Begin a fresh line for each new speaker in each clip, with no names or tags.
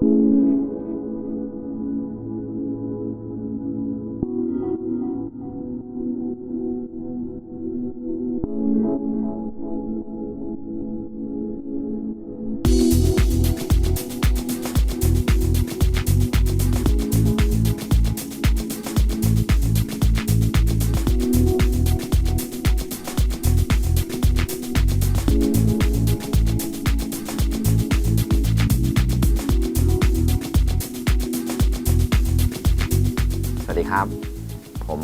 Thank you.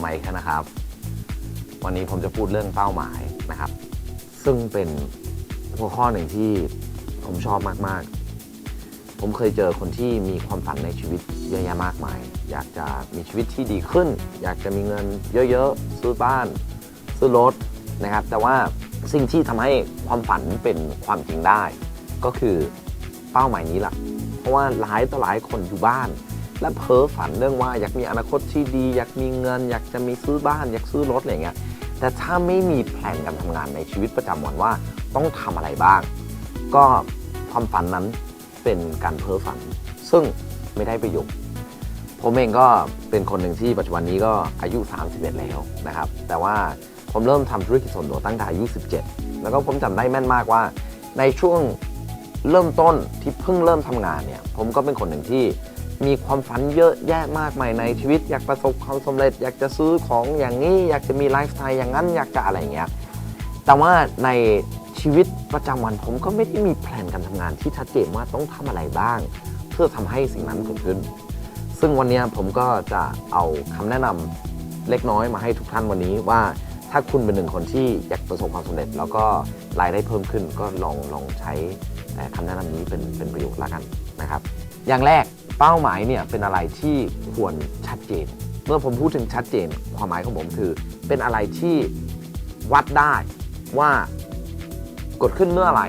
ไหมครับ วันนี้ผมจะพูดเรื่องเป้าหมายนะครับ ซึ่งเป็นหัวข้อหนึ่งที่ผมชอบมากๆ ผมเคยเจอคนที่มีความฝันในชีวิตเยอะแยะมากมาย อยากจะมีชีวิตที่ดีขึ้น อยากจะมีเงินเยอะๆ ซื้อบ้าน ซื้อรถนะครับ แต่ว่าสิ่งที่ทำให้ความฝันเป็นความจริงได้ ก็คือเป้าหมายนี้แหละเพราะว่าหลายต่อหลายคนอยู่บ้าน และเพ้อฝันเรื่องว่าอยากมีอนาคตที่ดี อยากมีเงิน อยากจะมีซื้อบ้าน อยากซื้อรถอะไรเงี้ยแต่ถ้าไม่มีแผนการทำงานในชีวิตประจำวันว่าต้องทำอะไรบ้าง ก็ความฝันนั้นเป็นการเพ้อฝัน ซึ่งไม่ได้ประโยชน์ผมเองก็เป็นคนหนึ่งที่ปัจจุบันนี้ก็อายุ 31 แล้วนะครับ แต่ว่าผมเริ่มทำธุรกิจส่วนตัวตั้งแต่อายุ 17 แล้วก็ผมจำได้แม่นมากว่า ในช่วงเริ่มต้นที่เพิ่งเริ่มทำงานเนี่ย ผมก็เป็นคนหนึ่งที่ มีความฝันเยอะแยะมากมายในชีวิต อยากประสบความสำเร็จ อยากจะซื้อของอย่างนี้ อยากจะมีไลฟ์สไตล์อย่างนั้นอยากจะอะไรอย่างเงี้ยแต่ว่าในชีวิตประจำวันผมก็ไม่ได้มีแผนการทำงานที่ชัดเจนว่าต้องทำอะไรบ้าง เพื่อทำให้สิ่งนั้นเกิดขึ้น ซึ่งวันนี้ผมก็จะเอาคำแนะนำเล็กน้อยมาให้ทุกท่านวันนี้ว่าถ้าคุณเป็นหนึ่งคนที่อยากประสบความสำเร็จ แล้วก็รายได้เพิ่มขึ้นก็ลองลองใช้คำแนะนำนี้เป็นเป็นประโยชน์ละกันนะครับ อย่างแรกเป้าหมายเนี่ยเป็นอะไรที่ควรชัดเจน เมื่อผมพูดถึงชัดเจน ความหมายของผมคือ เป็นอะไรที่วัดได้ว่ากดขึ้นเมื่อไหร่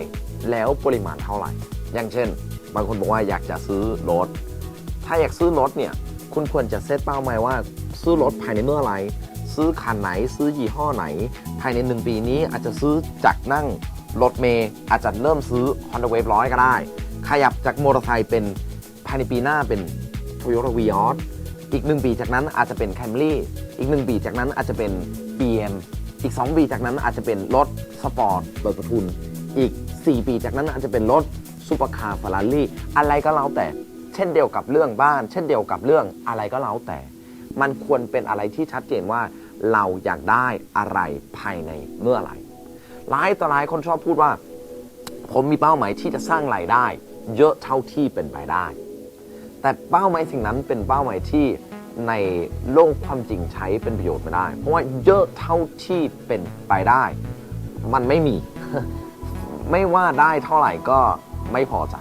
แล้วปริมาณเท่าไหร่ อย่างเช่น บางคนบอกว่าอยากจะซื้อรถ ถ้าอยากซื้อรถเนี่ยคุณควรจะเซตเป้าหมายว่าซื้อรถภายในเมื่อไหร่ซื้อคันไหน ซื้อยี่ห้อไหน ภายในหนึ่งปีนี้อาจจะซื้อจากนั่งรถเมย์อาจจะเริ่มซื้อ Honda Wave ร้อยก็ได้ ขยับจากมอเตอร์ไซค์เป็น ภายในปีหน้าเป็น Toyota Vios อีกหนึ่งปีจากนั้นอาจจะเป็น Camry อีกหนึ่งปีจากนั้นอาจจะเป็น BM อีก 2 ปีจากนั้นอาจจะเป็นรถสปอร์ตเปิดประทุน อีก 4 ปีจากนั้นอาจจะเป็นรถซูเปอร์คาร์ฟ e ร r รี่อะไรก็แล้วแต่ เช่นเดียวกับเรื่องบ้าน เช่นเดียวกับเรื่องอะไรก็แล้วแต่ มันควรเป็นอะไรที่ชัดเจนว่าเราอยากได้อะไรภายในเมื่อไหร่หลายต่อหลายคนชอบพูดว่า ผมมีเป้าหมายที่จะสร้างรายได้ เยอะเท่าที่เป็นไปได้ แต่เป้าหมายสิ่งนั้นเป็นเป้าหมายที่ในโลกความจริงใช้เป็นประโยชน์ไม่ได้ เพราะว่าเยอะเท่าที่เป็นไปได้ มันไม่มี ไม่ว่าได้เท่าไหร่ก็ไม่พอใจ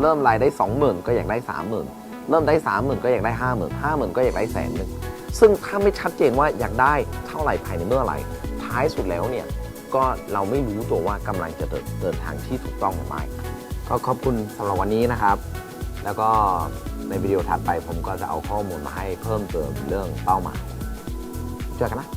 เริ่มรายได้สองหมื่นก็อยากได้สามหมื่นเริ่มได้สามหมื่นก็อยากได้ห้าหมื่นห้าหมื่นก็อยากได้แสนหนึ่งซึ่งถ้าไม่ชัดเจนว่าอยากได้เท่าไหร่ภายในเมื่อไหร่ท้ายสุดแล้วเนี่ยก็เราไม่รู้ตัวว่ากำลังจะเดินเดินทางที่ถูกต้องหรือไม่ก็ขอบคุณสำหรับวันนี้นะครับ แล้วก็ในวิดีโอถัดไปผมก็จะเอาข้อมูลมาให้เพิ่มเติมเรื่องเป้าหมายเจอกันนะ